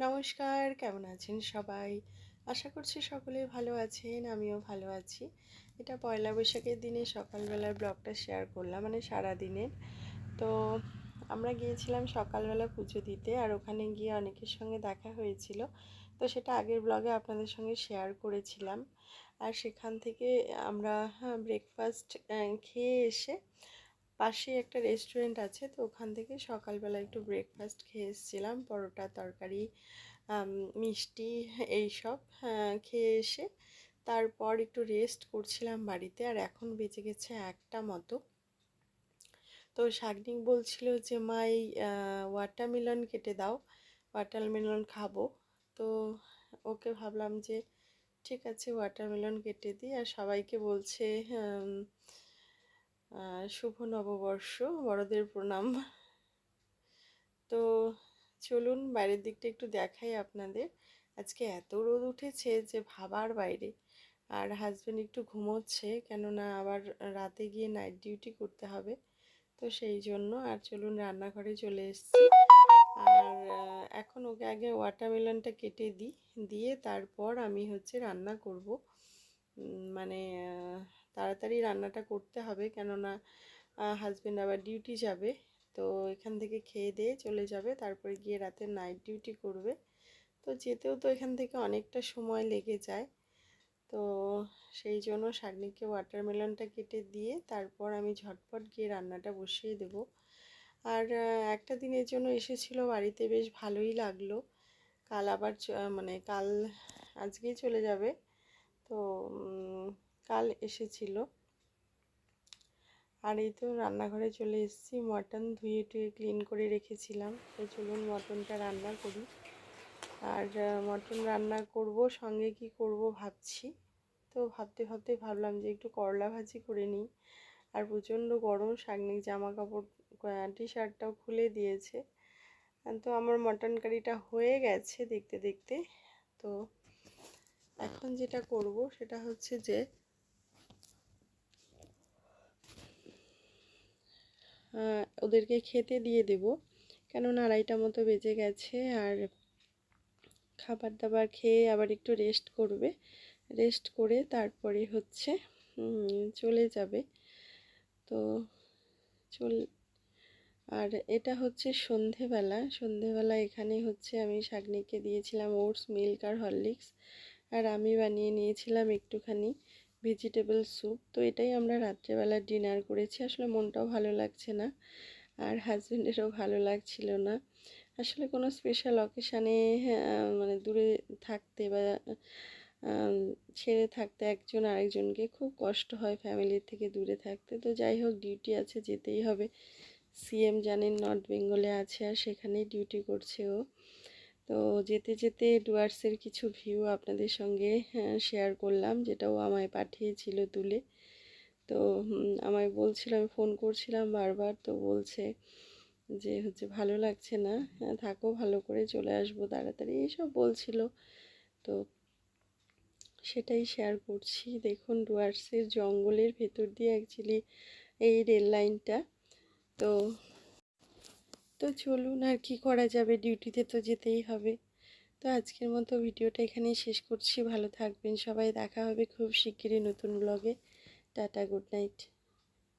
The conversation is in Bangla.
নমস্কার, কেমন আছেন সবাই? আশা করছি সকলে ভালো আছেন, আমিও ভালো আছি। এটা পয়লা বৈশাখের দিনে সকালবেলার ব্লগটা শেয়ার করলাম মানে সারা দিনের তো আমরা গিয়েছিলাম সকালবেলা পুজো দিতে আর ওখানে গিয়ে অনেকের সঙ্গে দেখা হয়েছিল। তো সেটা আগের ব্লগে আপনাদের সঙ্গে শেয়ার করেছিলাম। আর সেখান থেকে আমরা ব্রেকফাস্ট খেয়ে এসে পাশেই একটা রেস্টুরেন্ট আছে, তো ওখান থেকে সকালবেলা একটু ব্রেকফাস্ট খেয়ে এসেছিলাম। পরোটা, তরকারি মিষ্টি, এইসব খেয়ে এসে তারপর একটু রেস্ট করছিলাম বাড়িতে। আর এখন বেঁচে গেছে একটা মতো। তো শাগনিক বলছিল যে, মা, এই ওয়াটারমেলন কেটে দাও ওয়াটারমেলন খাব। তো ওকে ভাবলাম যে, ঠিক আছে ওয়াটারমেলন কেটে দিই। আর সবাইকে বলছে শুভ নববর্ষ, বড়দের প্রণাম। তো চলুন বাইরের দিকটা একটু দেখাই আপনাদের। আজকে এত রোদ উঠেছে যে ভাবার বাইরে। আর হাজব্যান্ড একটু ঘুমোচ্ছে, কেননা আবার রাতে গিয়ে নাইট ডিউটি করতে হবে। তো সেই জন্য আর চলুন রান্নাঘরে চলে এসেছি। আর এখন ওকে আগে ওয়াটারমেলনটা কেটে দিই। দিয়ে তারপর আমি হচ্ছে রান্না করব। মানে তাড়াতাড়ি রান্নাটা করতে হবে। কেননা হাজব্যান্ড আবার ডিউটি যাবে। তো এখান থেকে খেয়ে দিয়ে চলে যাবে। তারপরে গিয়ে রাতে নাইট ডিউটি করবে। তো যেতেও তো এখান থেকে অনেকটা সময় লেগে যায়। তো সেই জন্য শাগনিকে ওয়াটারমেলনটা কেটে দিয়ে তারপর আমি ঝটপট গিয়ে রান্নাটা বসিয়ে দেব। আর একটা দিনের জন্য এসেছিল, বাড়িতে বেশ ভালোই লাগল। কাল আবার মানে কাল আজকেই চলে যাবে। তো কাল এসেছিল। আর এই তো রান্নাঘরে চলে এসেছি। মটন ধুয়ে টুয়ে ক্লিন করে রেখেছিলাম। তো চলুন মটনটা রান্না করি। আর মটন রান্না করব, সঙ্গে কি করব ভাবছি। তো ভাবতে ভাবতে ভাবলাম যে একটু করলা ভাজি করে নিই। আর প্রচণ্ড গরম শাগনিক জামা কাপড় টি শার্টটাও খুলে দিয়েছে। তো আমার মটন কারিটা হয়ে গেছে দেখতে দেখতে। তো এখন যেটা করব সেটা হচ্ছে যে ওদেরকে খেতে দিয়ে দেব। কেননা আড়াইটা মতো বেজে গেছে আর খাবার দাবার খেয়ে আবার একটু রেস্ট করবে। রেস্ট করে তারপরে হচ্ছে চলে যাবে। তো চল, আর এটা হচ্ছে সন্ধেবেলা। সন্ধেবেলা এখানে হচ্ছে আমি শাগনিকে দিয়েছিলাম ওটস, মিল্ক আর হরলিক্স। আর আমি বানিয়ে নিয়েছিলাম একটুখানি ভেজিটেবল স্যুপ তো এটাই আমরা রাত্রেবেলা ডিনার করেছি। আসলে মনটাও ভালো লাগছে না, আর হাজব্যান্ডেরও ভালো লাগছিল না। আসলে কোনো স্পেশাল অকেশানে মানে দূরে থাকতে বা ছেড়ে থাকতে একজন আরেকজনকে খুব কষ্ট হয় ফ্যামিলির থেকে দূরে থাকতে। তো যাই হোক ডিউটি আছে, যেতেই হবে। সিএম জানেন নর্থ বেঙ্গলে আছে আর সেখানেই ডিউটি করছে ও। তো যেতে যেতে ডুয়ার্সের কিছু ভিউ আপনাদের সঙ্গে শেয়ার করলাম যেটাও আমায় পাঠিয়েছিল তুলে। তো আমায় বলছিল আমি ফোন করছিলাম বারবার তো বলছে যে হচ্ছে ভালো লাগছে না হ্যাঁ, থাকো ভালো করে চলে আসব তাড়াতাড়ি এইসব বলছিল। তো সেটাই শেয়ার করছি। দেখুন ডুয়ার্সের জঙ্গলের ভেতর দিয়ে অ্যাকচুয়ালি এই রেল লাইনটা তো তো চলুন আর কি করা যাবে ডিউটিতে তো যেতেই হবে। তো আজকের মতো ভিডিওটা এখানেই শেষ করছি। ভালো থাকবেন সবাই। দেখা হবে খুব শিগগিরই নতুন ব্লগে টাটা গুড নাইট